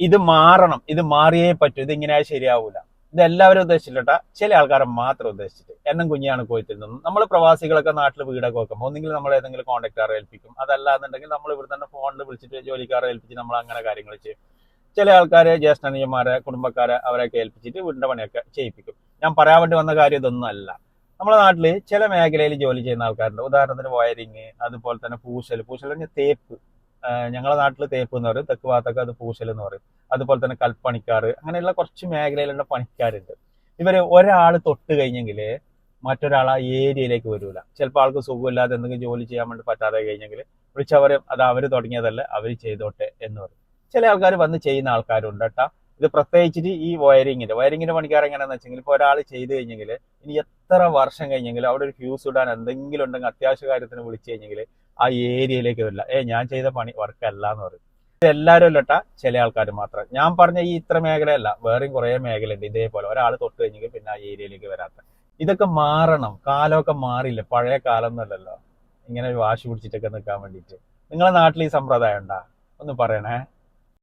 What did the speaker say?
ഇത് മാറണം ഇത് മാറിയേ പറ്റൂ ഇത് ഇങ്ങനെ ശരിയാവൂല. ഇത് എല്ലാവരും ഉദ്ദേശിച്ചില്ല ചില ആൾക്കാരെ മാത്രം ഉദ്ദേശിച്ചിട്ട്. എന്നും കുഞ്ഞാണ് കോയത്തിൽ നിന്നും നമ്മൾ പ്രവാസികളൊക്കെ നാട്ടിൽ വീടൊക്കെ വെക്കുമ്പോൾ ഒന്നെങ്കിൽ നമ്മൾ ഏതെങ്കിലും കോൺടാക്ടാറെ ഏൽപ്പിക്കും. അതല്ലാന്നുണ്ടെങ്കിൽ നമ്മൾ ഇവിടെ തന്നെ ഫോണിൽ വിളിച്ചിട്ട് ജോലിക്കാരെ ഏൽപ്പിച്ച് നമ്മൾ അങ്ങനെ കാര്യങ്ങൾ ചെയ്യും. ചില ആൾക്കാരെ ജ്യേഷ്ഠനിയന്മാരെ കുടുംബക്കാരെ അവരെയൊക്കെ ഏൽപ്പിച്ചിട്ട് വീടിന്റെ പണിയൊക്കെ ചെയ്യിപ്പിക്കും. ഞാൻ പറയാൻ വേണ്ടി വന്ന കാര്യം ഇതൊന്നും അല്ല. നമ്മുടെ നാട്ടിൽ ചില മേഖലയിൽ ജോലി ചെയ്യുന്ന ആൾക്കാരുണ്ട്. ഉദാഹരണത്തിന് വയറിങ് അതുപോലെ തന്നെ പൂശൽ. പൂശൽ തേപ്പ്. ഞങ്ങളുടെ നാട്ടിൽ തേപ്പ് എന്ന് പറയും. തെക്ക് ഭാഗത്തൊക്കെ അത് പൂശൽ എന്ന് പറയും. അതുപോലെ തന്നെ കൽപ്പണിക്കാർ അങ്ങനെയുള്ള കുറച്ച് മേഖലയിലുള്ള പണിക്കാരുണ്ട്. ഇവർ ഒരാൾ തൊട്ട് കഴിഞ്ഞെങ്കിൽ മറ്റൊരാൾ ആ ഏരിയയിലേക്ക് വരൂല. ചിലപ്പോൾ ആൾക്ക് സുഖമില്ലാതെ എന്തെങ്കിലും ജോലി ചെയ്യാൻ വേണ്ടി പറ്റാതെ കഴിഞ്ഞെങ്കിൽ വിളിച്ചവർ അത് അവർ തുടങ്ങിയതല്ല അവർ ചെയ്തോട്ടെ എന്ന് പറയും. ചില ആൾക്കാർ വന്ന് ചെയ്യുന്ന ആൾക്കാരുണ്ട് കേട്ടോ. ഇത് പ്രത്യേകിച്ചിട്ട് ഈ വയറിങ്ങിന്റെ വയറിങ്ങിന്റെ പണിക്കാർ എങ്ങനെയാണെന്ന് വെച്ചെങ്കിൽ ഇപ്പോൾ ഒരാൾ ചെയ്ത് കഴിഞ്ഞെങ്കിൽ ഇനി എത്ര വർഷം കഴിഞ്ഞെങ്കിലും അവിടെ ഒരു ഫ്യൂസ് ഇടാൻ എന്തെങ്കിലും ഉണ്ടെങ്കിൽ അത്യാവശ്യ കാര്യത്തിന് വിളിച്ചു കഴിഞ്ഞെങ്കിൽ ആ ഏരിയയിലേക്ക് വരില്ല. ഏ ഞാൻ ചെയ്ത പണി വർക്കല്ല എന്ന് പറയും എല്ലാവരും അല്ലട്ട ചില ആൾക്കാർ മാത്രം. ഞാൻ പറഞ്ഞ ഈ ഇത്ര മേഖലയല്ല വേറെയും കുറേ മേഖലയുണ്ട് ഇതേപോലെ. ഒരാൾ തൊട്ട് കഴിഞ്ഞെങ്കിൽ പിന്നെ ആ ഏരിയയിലേക്ക് വരാത്ത. ഇതൊക്കെ മാറണം. കാലമൊക്കെ മാറില്ല പഴയ കാലം എന്നല്ലല്ലോ ഇങ്ങനെ വാശി പിടിച്ചിട്ടൊക്കെ നിൽക്കാൻ വേണ്ടിയിട്ട്. നിങ്ങളെ നാട്ടിൽ ഈ സമ്പ്രദായം ഉണ്ടാ? ഒന്ന് പറയണേ.